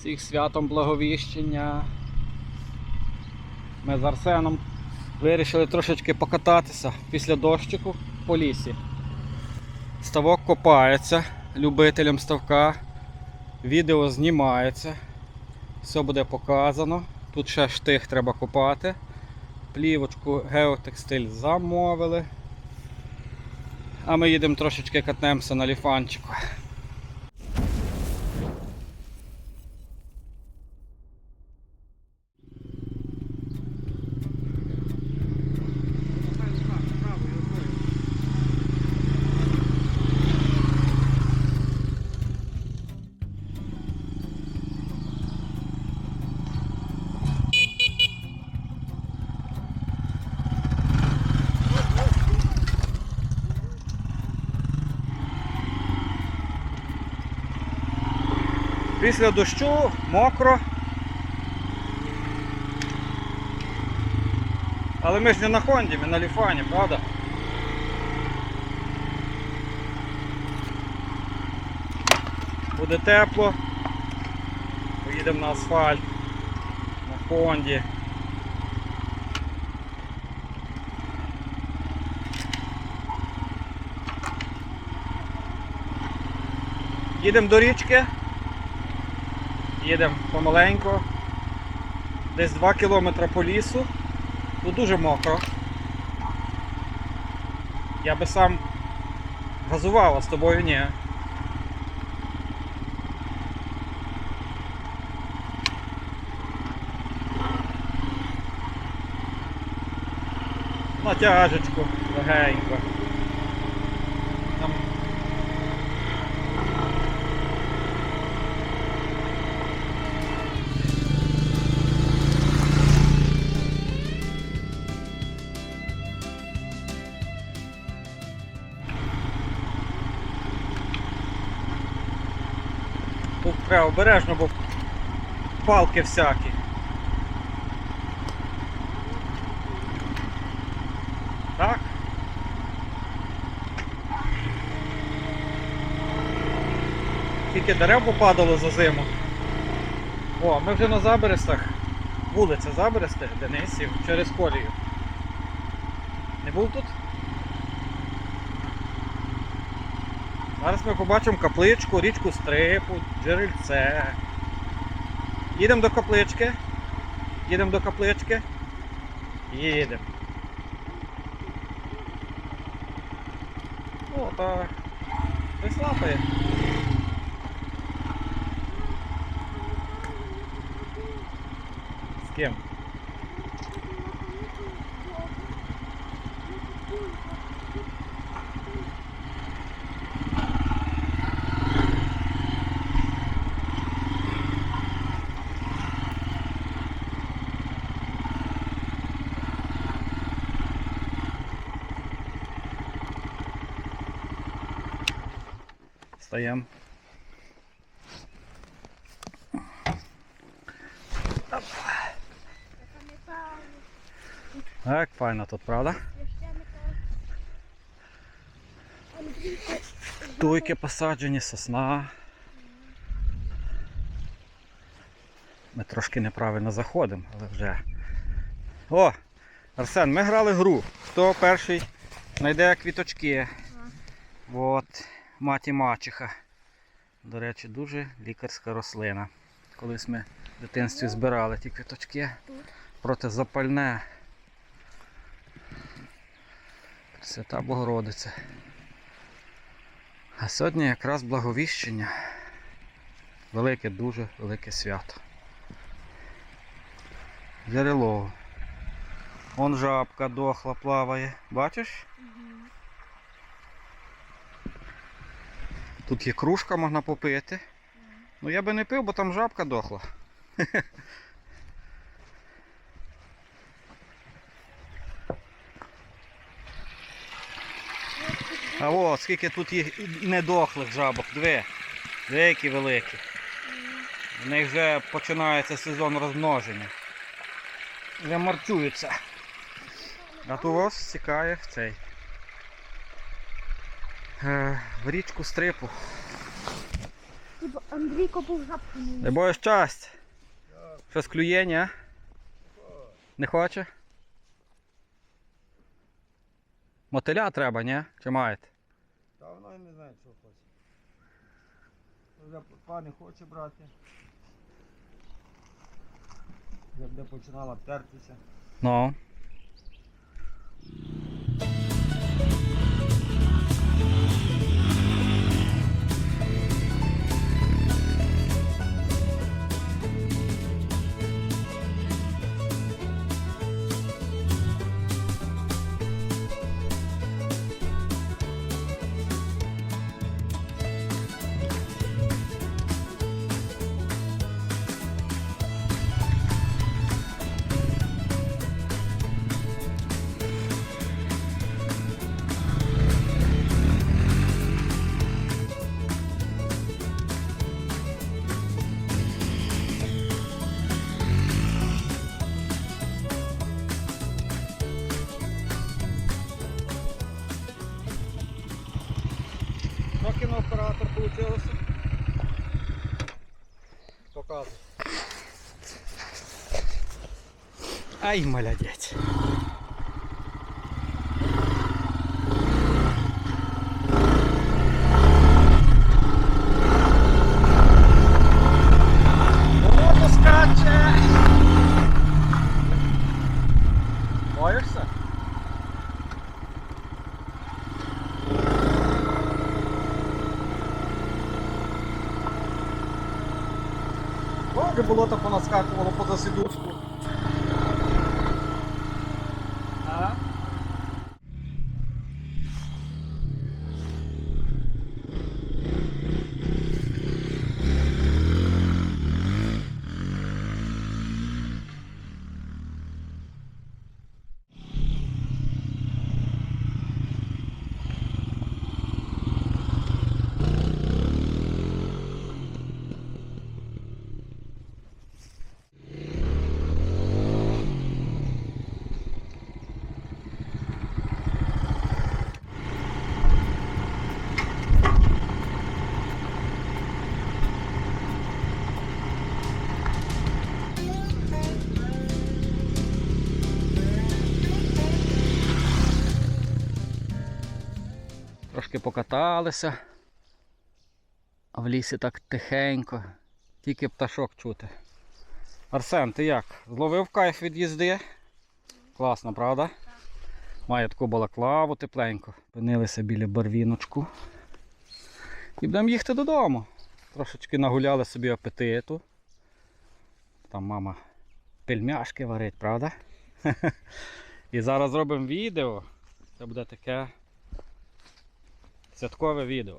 Всіх святом благовіщення. Ми з Арсеном вирішили трошечки покататися після дощику по лісі. Ставок копається любителям ставка. Відео знімається. Все буде показано. Тут ще штих треба копати. Плівочку геотекстиль замовили. А ми їдемо трошечки катнемося на ліфанчику. Після дощу мокро. Але ми ж не на Хонді, ми на ліфані, правда? Буде тепло. Поїдемо на асфальт, на Хонді. Їдемо до річки. Їдемо помаленьку. Десь 2 кілометри по лісу. Тут дуже мокро. Я би сам газував, а з тобою ні. Натяжечку легенько. Там Тут треба обережно, бо палки всякі. Так. Скільки дерев попадало за зиму. О, ми вже на Заберестах. Вулиця Заберестих, Денисів, через колію. Не був тут? Зараз ми побачимо капличку, річку Стрипу, джерельце. Їдемо до каплички. Їдемо до каплички. Їдемо. О, та прислапає. З ким? Встаємо. Так, файно тут, правда? Туйки посаджені, сосна. Ми трошки неправильно заходимо, але вже. О! Арсен, ми грали гру. Хто перший знайде квіточки? От, маті мачеха. До речі, дуже лікарська рослина. Колись ми в дитинстві збирали ті квіточки. Протизапальне. Свята Богородиця. А сьогодні якраз благовіщення. Велике, дуже велике свято. Джерело. Вон жабка дохла плаває. Бачиш? Тут є кружка, можна попити. Ну я би не пив, бо там жабка дохла. А о, скільки тут є недохлих жабок, диви. Диви, які великі. В них вже починається сезон розмноження. Вже марчуються. А то ось стікає в цей. Е, В річку стрипу. Тут Андрійко був запханий. Дай Боже щастя. Щось клює, ні? Не хоче? Мотиля треба, ні? Чи маєте? Та вона і не знає, що хоче. Вже пані хоче брати. Вже починала тертися. Ну. Що кінооператор вийшло? Показуй. Ай, молодець. Воно скаче. Боїшся? Добре було так понаскакувало поза сідушку. Ага. Трошки покаталися. А в лісі так тихенько. Тільки пташок чути. Арсен, ти як? Зловив кайф від їзди? Класно, правда? Має таку балаклаву тепленько. Пинилися біля барвіночку. І будемо їхати додому. Трошечки нагуляли собі апетиту. Там мама пельмяшки варить, правда? І зараз зробимо відео. Це буде таке святкове відео.